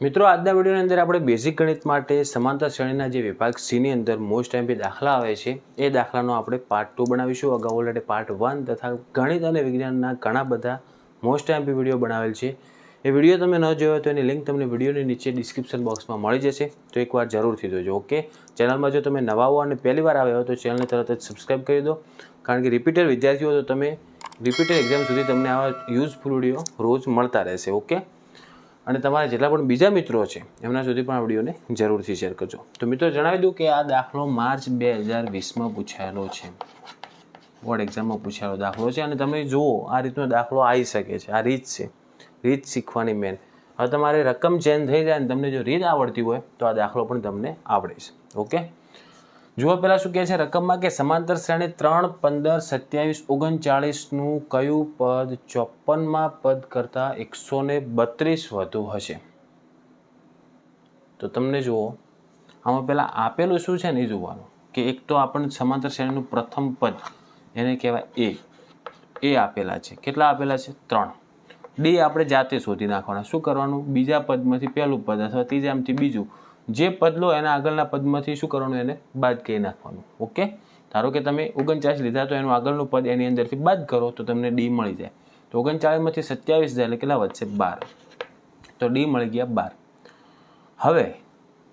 મિત્રો, આજના વિડીયોની અંદર આપણે બેઝિક ગણિત માટે સમાંતર શ્રેણીના જે વિભાગ સીની અંદર મોસ્ટ એમપી દાખલા આવે છે, એ દાખલાનો આપણે પાર્ટ ટુ બનાવીશું. અગાઉ ઓલરેડી પાર્ટ વન તથા ગણિત અને વિજ્ઞાનના ઘણા બધા મોસ્ટ એમપી વીડિયો બનાવેલ છે. એ વીડિયો તમે ન જોયો તો એની લિંક તમને વિડીયોની નીચે ડિસ્ક્રિપ્શન બોક્સમાં મળી જશે. તો એકવાર જરૂરથી જોજો ઓકે ચેનલમાં જો તમે નવા હો અને પહેલી વાર આવ્યા હો તો ચેનલને તરત જ સબસ્ક્રાઈબ કરી દો. કારણ કે રિપીટર વિદ્યાર્થીઓ તો તમે રિપીટર એક્ઝામ સુધી તમને આવા યુઝફુલ વીડિયો રોજ મળતા રહેશે ઓકે અને તમારા જેટલા પણ બીજા મિત્રો છે, એમના સુધી પણ આ વિડીયોને જરૂરથી શેર કરજો. તો મિત્રો જણાવી દઉં કે આ દાખલો માર્ચ બે હજાર વીસમાં પૂછાયેલો છે. બોર્ડ એક્ઝામમાં પૂછાયેલો દાખલો છે અને તમે જુઓ, આ રીતનો દાખલો આવી શકે છે. આ રીત છે. રીત શીખવાની મેન હવે તમારે રકમ ચેન્જ થઈ જાય ને તમને જો રીત આવડતી હોય, તો આ દાખલો પણ તમને આવડે છે. ઓકે જુઓ પહેલાં શું કહે છે, રકમમાં કે સમાંતર શ્રેણી ત્રણ, પંદર, સત્યાવીસ ઓગણચાળીસનું કયું પદ ચોપનમાં પદ કરતાં એકસો ને બત્રીસ વધુ હશે? તો તમને જુઓ, આમાં પહેલાં આપેલું શું છે ને એ જોવાનું કે એક તો આપણને સમાંતર શ્રેણીનું પ્રથમ પદ એને કહેવાય એ. એ આપેલા છે. કેટલા આપેલા છે? ત્રણ. ડી આપણે જાતે શોધી નાખવાના. શું કરવાનું? બીજા પદમાંથી પહેલું પદ અથવા ત્રીજામાંથી બીજું જે પદ લો એના આગળના પદમાંથી શું કરવાનું એને બાદ કરી નાખવાનું, ઓકે? ધારો કે તમે ઓગણચાલીસ લીધા તો એનું આગળનું પદ એની અંદરથી બાદ કરો તો તમને ડી મળી જાય. તો ઓગણચાળીસમાંથી સત્યાવીસ જાય એટલે કેટલા વધશે? બાર. તો ડી મળી ગયા બાર. હવે,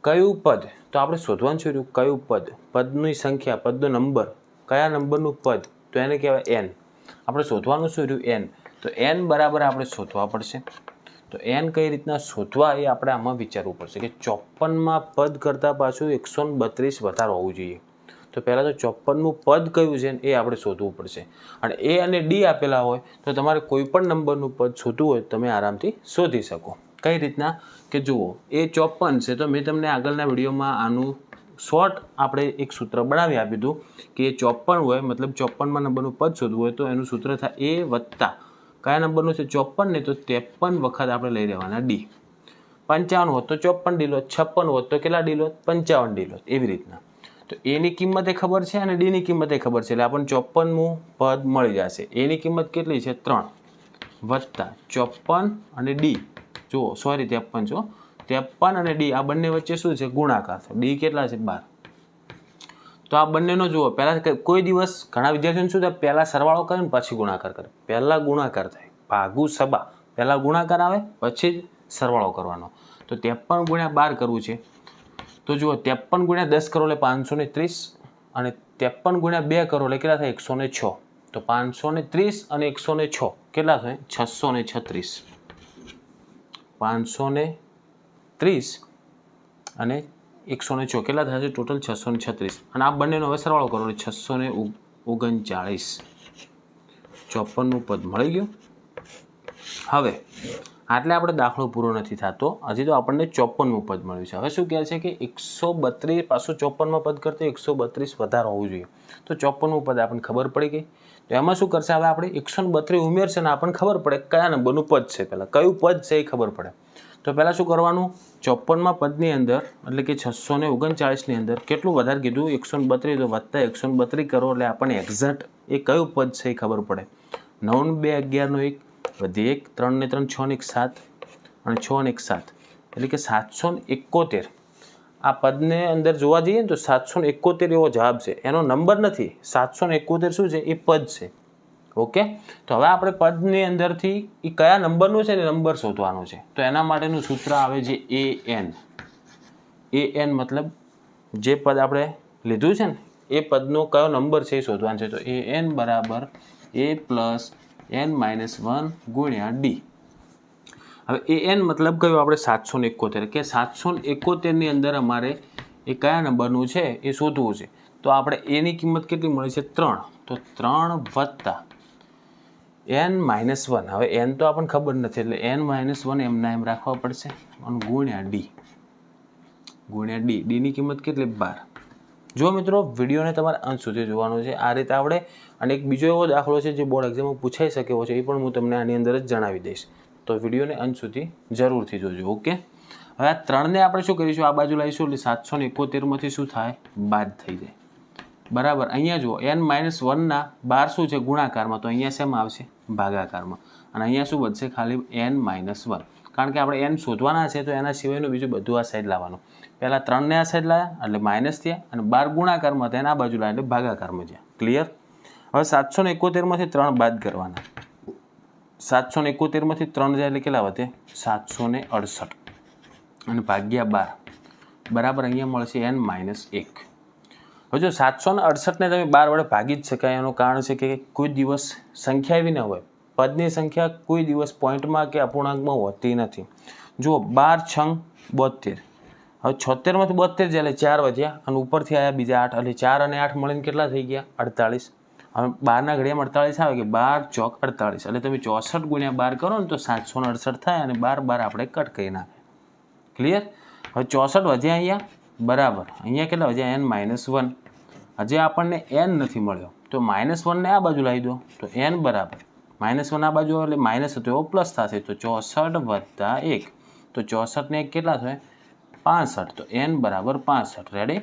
કયું પદ? તો આપણે શોધવાનું રહ્યું, કયું પદ? પદની સંખ્યા, પદનો નંબર. કયા નંબરનું પદ? તો એને કહેવાય એન આપણે શોધવાનું શું રહ્યું? એન તો એન બરાબર આપણે શોધવા પડશે. તો એન કઈ રીતના શોધવા એ આપણે આમાં વિચારવું પડશે કે ચોપનમાં પદ કરતાં પાછું એકસો બત્રીસ વધારે હોવું જોઈએ. તો પહેલાં તો ચોપનનું પદ કયું છે એ આપણે શોધવું પડશે. અને એ અને ડી આપેલા હોય તો તમારે કોઈ પણ નંબરનું પદ શોધવું હોય તમે આરામથી શોધી શકો. કઈ રીતના? કે જુઓ, એ ચોપન છે તો મેં તમને આગળના વિડીયોમાં આનું શોર્ટ આપણે એક સૂત્ર બનાવી આપ્યું હતું કે એ ચોપન હોય, મતલબ ચોપનમાં નંબરનું પદ શોધવું હોય તો એનું સૂત્ર થાય એ વત્તા. કયા નંબરનું છે? ચોપન ને તો ત્રેપન વખત આપણે લઈ લેવાના. ડી. પંચાવન હોત તો ચોપન ડીલો છપ્પન હોત તો કેટલા ડીલો પંચાવન ડીલો એવી રીતના. તો એની કિંમત ખબર છે અને ડીની કિંમત ખબર છે. એટલે આપણને ચોપનમું પદ મળી જશે. એની કિંમત કેટલી છે? ત્રણ. વત્તા ચોપન અને ડી. જુઓ સોરી ત્રેપન છો ત્રેપન અને ડી આ બંને વચ્ચે શું છે? ગુણાકાર ડી કેટલા છે? બાર. તો આ બંનેનો જુઓ, પહેલાં કોઈ દિવસ ઘણા વિદ્યાર્થીઓને શું થાય, પહેલાં સરવાળો કરે ને પછી ગુણાકાર કરે. પહેલાં ગુણાકાર થાય. ભાગુ સબા. પહેલાં ગુણાકાર આવે, પછી જ સરવાળો કરવાનો. તો ત્રેપન ગુણ્યા બાર કરવું છે. તો જુઓ, ત્રેપન ગુણ્યા દસ કરો એટલે પાંચસો ને ત્રીસ અને ત્રેપન ગુણ્યા બે કરો એટલે કેટલા થાય, એકસો ને છ. તો પાંચસો ને ત્રીસ અને એકસો ને છ. કેટલા થાય, છસો ને છત્રીસ. પાંચસો ને ત્રીસ અને એકસો ને છ કેટલા થશે ટોટલ છસો ને છત્રીસ. અને આ બંનેનો હવે સરવાળો કરો, એટલે છસો ને ઓગણચાળીસ. ચોપનનું પદ મળી ગયું. હવે, આટલે આપણે દાખલો પૂરો નથી થતો. હજી તો આપણને ચોપનનું પદ મળ્યું છે. હવે શું કહે છે કે એકસો બત્રીસ, પાછું ચોપનમાં પદ કરતાં એકસો બત્રીસ વધારે હોવું જોઈએ. તો ચોપનનું પદ આપણને ખબર પડી ગઈ. તો એમાં શું કરશે? હવે આપણે એકસો બત્રીસ ઉમેરશે ને આપણને ખબર પડે કયા નંબરનું પદ છે પહેલાં. કયું પદ છે એ ખબર પડે. તો પહેલાં શું કરવાનું? ચોપનમાં પદની અંદર, એટલે કે છસો ને ઓગણચાળીસની અંદર, કેટલું વધારે કીધું? એકસો ને બત્રીસ. તો વધતા એકસો ને બત્રીસ કરો, એટલે આપણને એક્ઝેક્ટ એ કયું પદ છે એ ખબર પડે. નવ બે અગિયારનો એક, વધી એક, ત્રણ ને ત્રણ, છ ને એક, સાત, અને છ ને એક, સાત. એટલે કે સાતસો ને એકોતેર. આ પદને અંદર જોવા જઈએ ને તો સાતસો ને એકોતેર એવો જવાબ છે. એનો નંબર નથી. સાતસો ને એકોતેર શું છે? એ પદ છે. ઓકે? તો હવે આપણે પદની અંદરથી એ કયા નંબરનું છે ને નંબર શોધવાનો છે? તો એના માટેનું સૂત્ર આવે છે એ એન એ એન મતલબ જે પદ આપણે લીધું છે ને, એ પદનો કયો નંબર છે એ શોધવાનો છે? તો એ એન બરાબર A plus N minus one ગુણ્યા ડી હવે એ એન મતલબ કયો? આપણે સાતસો ને એકોતેર. કે સાતસો ને એકોતેરની અંદર અમારે એ કયા નંબરનું છે એ શોધવું છે? તો આપણે એની કિંમત કેટલી મળી છે? ત્રણ. તો ત્રણ વત્તા એન માઇનસ વન હવે એન તો આપણને ખબર નથી, એટલે એન માઇનસ વન એમના એમ રાખવા પડશે. અને ગુણ્યા ડી ગુણ્યા ડી ડીની કિંમત કેટલી? બાર. જો મિત્રો, વિડીયોને તમારે અંત સુધી જોવાનો છે. આ રીતે આપણે અને એક બીજો એવો દાખલો છે જે બોર્ડ એક્ઝામમાં પૂછાઈ શકે એવો છે, એ પણ હું તમને આની અંદર જ જણાવી દઈશ. તો વિડીયોને અંત સુધી જરૂરથી જોજો, ઓકે? હવે આ ત્રણને આપણે શું કરીશું? આ બાજુ લાવીશું, એટલે સાતસો ને શું થાય? બાદ થઈ જાય. બરાબર. અહીંયા જુઓ એન માઇનસ વનના બાર શું છે? ગુણાકારમાં. તો અહીંયા શેમાં આવશે? ભાગાકારમાં. અને અહીંયા શું વધશે? ખાલી એન માઇનસ વન કારણ કે આપણે એન શોધવાના છે, તો એના સિવાયનું બીજું બધું આ સાઈડ લાવવાનું. પહેલાં ત્રણને આ સાઈડ લાવ્યા એટલે માઇનસ થયા, અને બાર ગુણાકારમાં હતા એના બાજુ લાવ્યા એટલે ભાગાકારમાં જ્યાં ક્લિયર હવે સાતસો ને એકોતેરમાંથી ત્રણ બાદ કરવાના. સાતસો ને એકોતેરમાંથી ત્રણ જાય એટલે કેટલા વધે? સાતસો ને અડસઠ. અને ભાગ્યા બાર. બરાબર, અહીંયા મળશે એન માઇનસ એક. હવે જો સાતસો ને અડસઠને તમે બાર વડે ભાગી જ શકાય, એનું કારણ છે કે કોઈ દિવસ સંખ્યા એવી ન હોય. પદની સંખ્યા કોઈ દિવસ પોઈન્ટમાં કે અપૂર્ણાંકમાં હોતી નથી. જુઓ, બાર છંગ બોતેર હવે છોતેરમાંથી બોતેર જાય એટલે ચાર વધ્યા અને ઉપરથી આવ્યા બીજા આઠ, એટલે ચાર અને આઠ મળીને કેટલા થઈ ગયા? અડતાળીસ. હવે બારના ઘડિયામાં અડતાળીસ આવે કે બાર ચોક અડતાળીસ. એટલે તમે ચોસઠ ગુણ્યા બાર કરો ને તો સાતસો ને અડસઠ થાય અને બાર બાર આપણે કટ કરી નાખે ક્લિયર હવે ચોસઠ વધ્યા અહીંયા? બરાબર. અહીંયા કેટલા વધ્યા? એન માઇનસ વન હજી આપણને એન નથી મળ્યો. તો માઇનસ વનને આ બાજુ લાવી દો. તો એન બરાબર. માઇનસ વન આ બાજુ એટલે માઇનસ હતો એવો પ્લસ થશે. તો ચોસઠ વત્તા એક. તો ચોસઠને એક કેટલા થાય પાસઠ. તો એન બરાબર પાસઠ. રેડી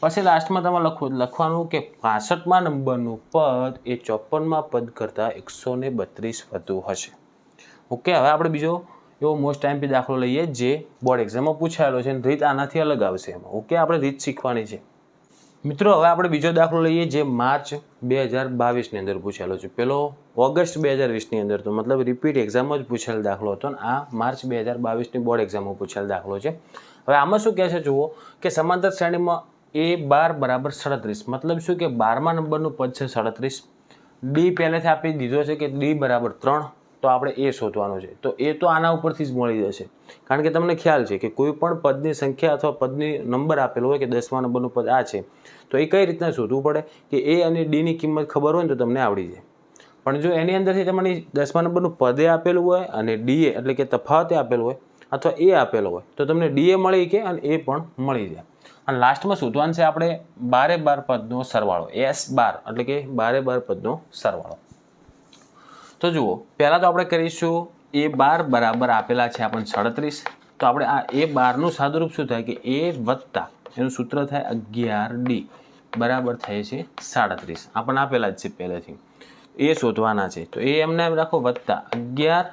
પછી લાસ્ટમાં તમારે લખવું લખવાનું કે પાસઠમાં નંબરનું પદ એ ચોપનમાં પદ કરતાં એકસો ને બત્રીસ વધુ હશે. ઓકે, હવે આપણે બીજો એવો મોસ્ટ ટાઈમ દાખલો લઈએ જે બોર્ડ એક્ઝામમાં પૂછાયેલો છે રીત આનાથી અલગ આવશે એમાં. ઓકે, આપણે રીત શીખવાની છે. મિત્રો, હવે આપણે બીજો દાખલો લઈએ જે માર્ચ બે હજાર બાવીસની અંદર પૂછેલો છે. પેલો ઓગસ્ટ બે હજાર વીસની અંદર તો મતલબ રિપીટ એક્ઝામમાં જ પૂછેલો દાખલો હતો અને આ માર્ચ બે હજાર બાવીસની બોર્ડ એક્ઝામમાં પૂછેલો દાખલો છે. હવે આમાં શું કહે છે જુઓ કે સમાંતર શ્રેણીમાં એ બાર બરાબર સાડત્રીસ. મતલબ શું કે બારમા નંબરનું પદ છે સાડત્રીસ. ડી પહેલેથી આપી દીધો છે કે ડી બરાબર ત્રણ. તો આપણે એ શોધવાનું છે. તો એ તો આના ઉપરથી જ મળી જશે. કારણ કે તમને ખ્યાલ છે કે કોઈ પણ પદની સંખ્યા અથવા પદની નંબર આપેલો હોય કે દસમા નંબરનું પદ આ છે, તો એ કઈ રીતના શોધવું પડે? કે એ અને ડીની કિંમત ખબર હોય ને તો તમને આવડી જાય. પણ જો એની અંદરથી તમને દસમા નંબરનું પદે આપેલું હોય અને ડીએ એટલે કે તફાવતે આપેલું હોય અથવા એ આપેલો હોય, તો તમને ડીએ મળી કે અને એ પણ મળી જાય. અને લાસ્ટમાં શોધવાનું છે આપણે બારે બાર પદનો સરવાળો, એસ બાર એટલે કે બારે બાર પદનો સરવાળો. તો જુઓ, પહેલાં તો આપણે કરીશું એ બાર બરાબર આપેલા છે આપણને સાડત્રીસ. તો આપણે આ એ બારનું સાદુરૂપ શું થાય કે એ વત્તા, એનું સૂત્ર થાય અગિયાર ડી, બરાબર થાય છે સાડત્રીસ. આપણને આપેલા જ છે પહેલેથી. એ શોધવાના છે. તો એ એમને એમ રાખો વત્તા અગિયાર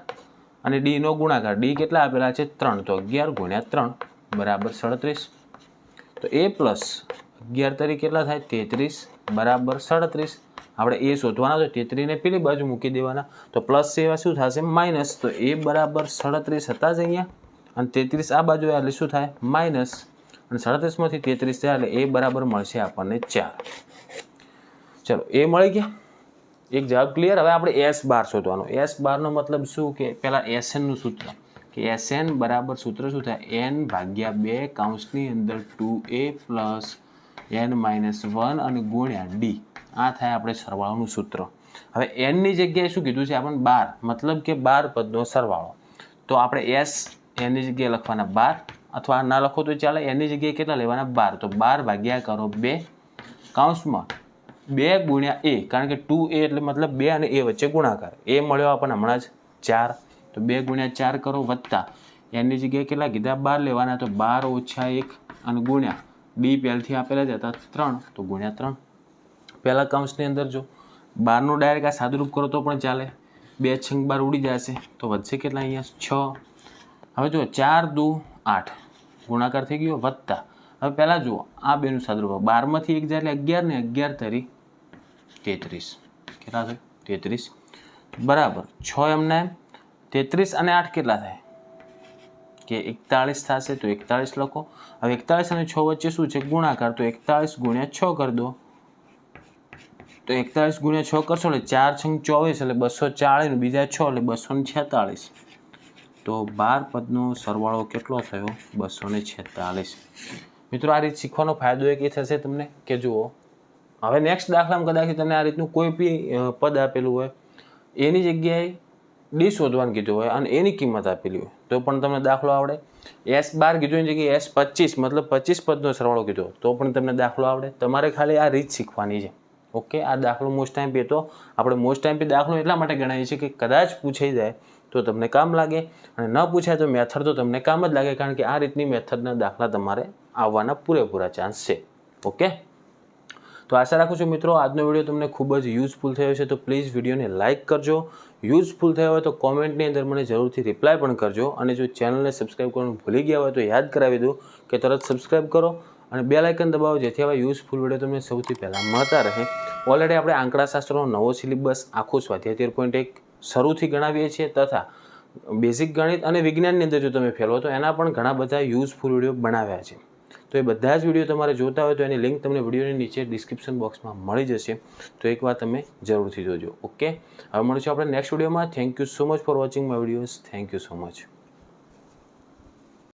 અને ડીનો ગુણાકાર. ડી કેટલા આપેલા છે? ત્રણ. તો અગિયાર ગુણ્યા ત્રણ, બરાબર સડત્રીસ. તો એ પ્લસ અગિયાર તરીકે કેટલા થાય? તેત્રીસ, બરાબર સડત્રીસ. આપણે એ શોધવાના તો તેત્રીને પેલી બાજુ મૂકી દેવાના. તો પ્લસ સેવા શું થશે? માઇનસ. તો એ બરાબર સડત્રીસ હતા જ અહીંયા. અને તેત્રીસ આ બાજુ એટલે શું થાય? માઇનસ. અને સાડત્રીસમાંથી તેત્રીસ થયા એટલે એ બરાબર મળશે આપણને ચાર. ચલો, એ મળી ગયા. એક જવાબ ક્લિયર હવે આપણે એસ બાર શોધવાનો. એસ બારનો મતલબ શું? કે પહેલાં એસએનનું સૂત્ર. કે એસએન બરાબર સૂત્ર શું થાય? એન ભાગ્યા બે કાઉન્સની અંદર two A plus N minus one અને ગુણ્યા ડી. આ થાય આપણે સરવાળોનું સૂત્ર. હવે એનની જગ્યાએ શું કીધું છે? આપણને બાર. મતલબ કે બાર પદનો સરવાળો. તો આપણે એસ એની જગ્યાએ લખવાના બાર અથવા ના લખો તો ચાલે. એની જગ્યાએ કેટલા લેવાના? બાર. તો બાર ભાગ્યા કરો બે કાઉન્સમાં. બે ગુણ્યા એ. કારણ કે ટુ એ એટલે મતલબ બે અને એ વચ્ચે ગુણાકાર. એ મળ્યો આપણને હમણાં જ ચાર. તો બે ગુણ્યા ચાર કરો વત્તા. એની જગ્યાએ કેટલા કીધા? બાર લેવાના. તો બાર ઓછા એક અને ગુણ્યા. બી પહેલથી આપેલા જ હતા ત્રણ. તો ગુણ્યા ત્રણ. પહેલાં કૌંસની અંદર જો બારનું ડાયરેક્ટ આ સાદુરૂપ કરો તો પણ ચાલે. બે છંગ બાર ઉડી જશે. તો વધશે કેટલા અહીંયા? છ. હવે જો ચાર દુ આઠ. ગુણાકાર થઈ ગયો વત્તા. હવે પહેલાં જુઓ, આ બેનું સાદુરૂપ બારમાંથી એક જાય અગિયાર ને અગિયાર તરી તેત્રીસ. કેટલા થાય? તેત્રીસ. બરાબર. છ એમને એમ તેત્રીસ અને આઠ કેટલા થાય? કે એકતાળીસ થશે તો એકતાળીસ લખો. હવે એકતાળીસ અને છ વચ્ચે શું છે? ગુણાકાર. તો એકતાળીસ ગુણ્યા છ કરી દો. તો એકતાળીસ ગુણ્યા છ કરશો એટલે ચાર છંગ ચોવીસ એટલે બસો ચાળીસ બીજા છ એટલે બસો ને છેતાળીસ. તો બાર પદનો સરવાળો કેટલો થયો? બસો ને છેતાળીસ. મિત્રો, આ રીત શીખવાનો ફાયદો એક એ થશે તમને કે જુઓ, હવે નેક્સ્ટ દાખલામાં કદાચ તમને આ રીતનું કોઈ બી પદ આપેલું હોય, એની જગ્યાએ ડી શોધવાનું કીધું હોય અને એની કિંમત આપેલી હોય, તો પણ તમને દાખલો આવડે. એસ બાર કીધું એની જગ્યાએ એસ પચીસ, મતલબ પચીસ પદનો સરવાળો કીધો, તો પણ તમને દાખલો આવડે. તમારે ખાલી આ રીત શીખવાની છે. ઓકે, આ દાખલો મોસ્ટ ટાઈમ પી. તો આપણે મોસ્ટ ટાઈમ પી દાખલો એટલા માટે ગણાય છે કે કદાચ પૂછાઈ જાય તો તમને કામ લાગે અને ન પૂછાય તો મેથડ તો તમને કામ જ લાગે કારણ કે આ રીતની મેથડના દાખલા તમારે આવવાના પૂરેપૂરા ચાન્સ છે. ઓકે? તો આશા રાખું છું મિત્રો આજનો વીડિયો તમને ખૂબ જ યુઝફુલ થયો છે તો પ્લીઝ વિડીયોને લાઇક કરજો. યુઝફુલ થયો હોય તો કોમેન્ટની અંદર મને જરૂરથી રિપ્લાય પણ કરજો. અને જો ચેનલને સબસ્ક્રાઈબ કરવાનું ભૂલી ગયા હોય તો યાદ કરાવી દઉં કે તરત સબસ્ક્રાઈબ કરો. અને બે લાઇકન દબાવો, જેથી આવા યુઝફુલ વીડિયો તમને સૌથી પહેલાં મળતા રહે. ઓલરેડી આપણે આંકડાશાસ્ત્રનો નવો સિલેબસ આખો સ્વાધ્યાય તેર પોઈન્ટ એક શરૂથી ગણાવીએ છીએ, તથા બેઝિક ગણિત અને વિજ્ઞાનની અંદર જો તમે ફેરવો, તો એના પણ ઘણા બધા યુઝફુલ વીડિયો બનાવ્યા છે. તો એ બધા જ વીડિયો તમારે જોતા હોય તો એની લિંક તમને વિડીયોની નીચે ડિસ્ક્રિપ્શન બોક્સમાં મળી જશે. તો એકવાર તમે જરૂરથી જોજો. ઓકે હવે મળીશું આપણે નેક્સ્ટ વિડીયોમાં thank you so much for watching my videos thank you so much